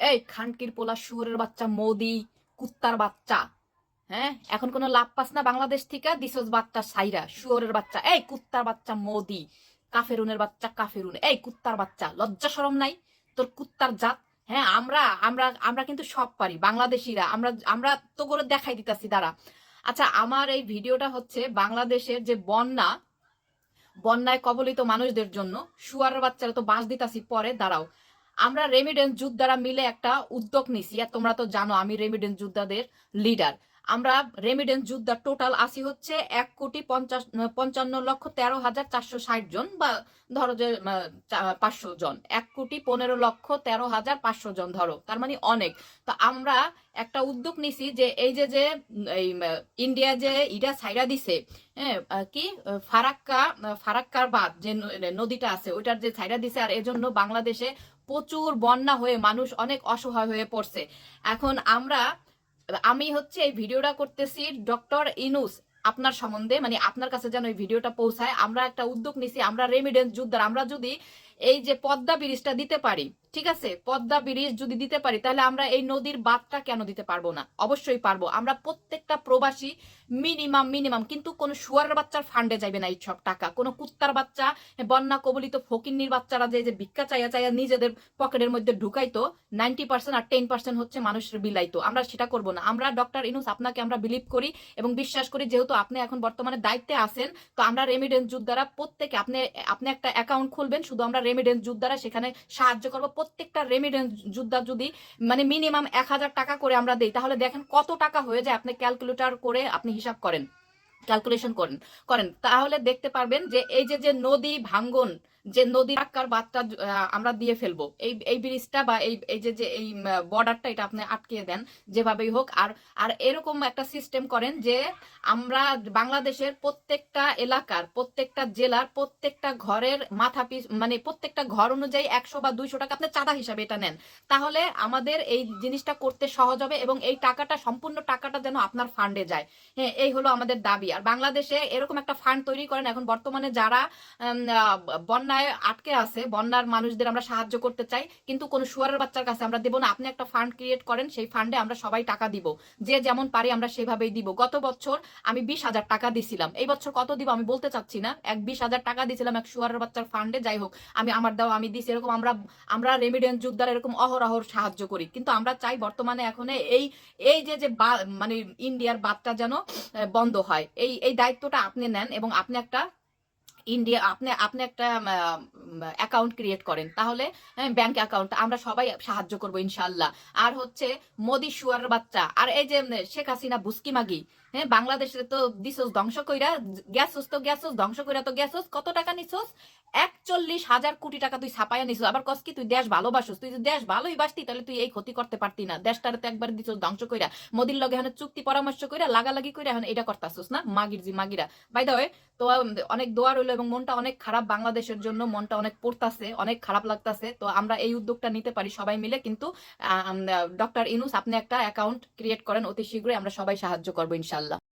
এই খানকির পোলা শুয়োরের বাচ্চা, মোদি, কুত্তার বাচ্চা হ্যাঁ? এখন কোনো লাভ পাস না বাংলাদেশ থেকে দিসজ বাচ্চা সাইরা, শুয়োরের বাচ্চা। এই কুত্তার বাচ্চা, মোদি, কাফেরুনের বাচ্চা, কাফেরুন। এই কুত্তার বাচ্চা, লজ্জা সরম নাই? তোর কুত্তার জাত? হ্যাঁ আমরা আমরা আমরা কিন্তু সব পারি, বাংলাদেশিরা। আমরা আমরা তো করে দেখাই দিতাছি, দাঁড়া। আচ্ছা আমার এই ভিডিওটা হচ্ছে বাংলাদেশের যে বন্যা, বন্যায় কবলিত মানুষদের জন্য শুয়ারের বাচ্চারা তো বাস দিতাছি, পরে দাঁড়াও। আমরা রেমিডেন্স যোদ্ধারা মিলে একটা উদ্যোগ নিছি। আর তোমরা তো জানো, আমি রেমিডেন্স যোদ্ধাদের লিডার আমরা রেমিডেন্স যোদ্ধা টোটাল আসি হচ্ছে এক কোটি পঞ্চাশ, পঞ্চান্ন লক্ষ তেরো হাজার চারশো ষাট জন বা ধরো যে পাঁচশো জন। এক কোটি পনেরো লক্ষ তেরো হাজার পাঁচশো জন ধরো, তার মানে অনেক। তো আমরা একটা উদ্যোগ নিছি যে এই যে যে, এই ইন্ডিয়া যে ইটা ছাইরা দিছে হ্যাঁ কি ফারাক্কা ফারাক্কার বাদ যে নদীটা আছে, ওইটার যে ছাইরা দিছে, আর এজন্য বাংলাদেশে প্রচুর বন্যা হয়ে মানুষ অনেক অসহায় হয়ে পড়ছে। এখন আমরা আমি হচ্ছে এই ভিডিওটা করতেছি ডক্টর ইনুস আপনার সম্বন্ধে মানে আপনার কাছে যেন এই ভিডিওটা পৌঁছায়। আমরা একটা উদ্যোগ নিছি, আমরা রেমিডেন্স যুদ্ধার, আমরা যদি এই যে পদ্মা ব্রিজটা দিতে পারি, ঠিক আছে? পদ্মা ব্রিজ যদি দিতে পারি, তাহলে আমরা এই নদীর বাঁধটা কেন দিতে পারব না? অবশ্যই পারব। আমরা প্রত্যেকটা প্রবাসী মিনিমাম মিনিমাম। কিন্তু কোনো শুয়ারের বাচ্চার ফান্ডে যাবে না এই সব টাকা। কোনো কুত্তার বাচ্চা, বন্যা কবলিত ফকিন্নির বাচ্চারা যে যে ভিক্ষা চাইয়া চাইয়া নিজেদের পকেটের মধ্যে ঢুকাইতো নাইনটি পার্সেন্ট আর টেন পার্সেন্ট হচ্ছে মানুষের বিলাইতো। আমরা সেটা করব না। আমরা ডক্টর ইনুস, আপনাকে আমরা বিলিভ করি এবং বিশ্বাস করি, যেহেতু আপনি এখন বর্তমানে দায়িত্বে আছেন, তো আমরা রেমিডেন্স যোদ্ধারা প্রত্যেকে আপনি আপনি একটা অ্যাকাউন্ট খুলবেন, শুধু আমরা রেমিডেন্স যোদ্ধারা সেখানে সাহায্য করব। প্রত্যেকটা রেমিডেন্স যোদ্ধা যদি মানে মিনিমাম এক হাজার টাকা করে আমরা দেই, তাহলে দেখেন কত টাকা হয়ে যায়। আপনি ক্যালকুলেটর করে আপনি হিসাব করেন ক্যালকুলেশন করেন করেন। তাহলে দেখতে পারবেন যে এই যে যে নদী ভাঙ্গন যে নদী আকার বাদটা আমরা দিয়ে ফেলব। এই এই ব্রিজটা বা এই এই যে এই বর্ডারটা এটা আপনি আটকিয়ে দেন যেভাবেই হোক। আর আর এরকম একটা সিস্টেম করেন যে আমরা বাংলাদেশের প্রত্যেকটা এলাকার প্রত্যেকটা জেলার প্রত্যেকটা ঘরের মাথা পিছ মানে প্রত্যেকটা ঘর অনুযায়ী একশো বা দুইশো টাকা আপনি চাঁদা হিসাবে এটা নেন। তাহলে আমাদের এই জিনিসটা করতে সহজ হবে এবং এই টাকাটা সম্পূর্ণ টাকাটা যেন আপনার ফান্ডে যায়। হ্যাঁ এই হলো আমাদের দাবি। আর বাংলাদেশে এরকম একটা ফান্ড তৈরি করেন। এখন বর্তমানে যারা আহ, বন্যায় আটকে আছে, বন্যার মানুষদের আমরা সাহায্য করতে চাই, কিন্তু কোনো শুয়ারের বাচ্চার কাছে আমরা দেবো না। আপনি একটা ফান্ড ক্রিয়েট করেন, সেই ফান্ডে আমরা সবাই টাকা দিব। যে যেমন পারি আমরা সেভাবেই দিব। গত বছর আমি বিশ হাজার টাকা দিছিলাম। এই বছর কত দিব আমি বলতে চাচ্ছি না। এক বিশ হাজার টাকা দিছিলাম এক শুয়ারের বাচ্চার ফান্ডে যাই হোক, আমি আমার দাও আমি দিছি, এরকম আমরা আমরা রেমিডেন্স যোদ্ধার এরকম অহরহর সাহায্য করি। কিন্তু আমরা চাই বর্তমানে এখন এই এই যে যে মানে ইন্ডিয়ার বাদটা যেন বন্ধ হয়। এই এই দায়িত্বটা আপনি নেন এবং আপনি একটা ইন্ডিয়া আপনি আপনি একটা অ্যাকাউন্ট ক্রিয়েট করেন। তাহলে ব্যাংক অ্যাকাউন্ট আমরা সবাই সাহায্য করব ইনশাল্লাহ আর হচ্ছে, মোদি শুয়ার বাচ্চা। আর এই যে শেখ হাসিনা বুস্কি মাগি হ্যাঁ বাংলাদেশে তো দিছস ধ্বংস কইরা, গ্যাসোস তো গ্যাসোস, ধ্বংস কইরা তো গ্যাসোস, কত টাকা নিছোস একচল্লিশ হাজার কোটি টাকা তুই ছাপাইয়া নিছিস আবার কস কি, তুই দেশ ভালোবাসোস, তুই দেশ ভালোই বাসতি, তাহলে তুই এই ক্ষতি করতে পারতি না। দেশটারে তো একবার দিছস ধ্বংস কইরা। মোদির লগে এখন চুক্তি পরামর্শ কইরা, লাগালাগি কইরা এখন এটা করতাছস না? মাগির জি মাগিরা। বাই দা তো অনেক দোয়া রইল এবং মনটা অনেক খারাপ বাংলাদেশের জন্য, মনটা অনেক পড়তাছে, অনেক খারাপ লাগতাছে। তো আমরা এই উদ্যোগটা নিতে পারি সবাই মিলে, কিন্তু ডক্টর ইনুস, আপনি একটা অ্যাকাউন্ট ক্রিয়েট করেন অতি শীঘ্রই, আমরা সবাই সাহায্য করব ইনশাল্লাহ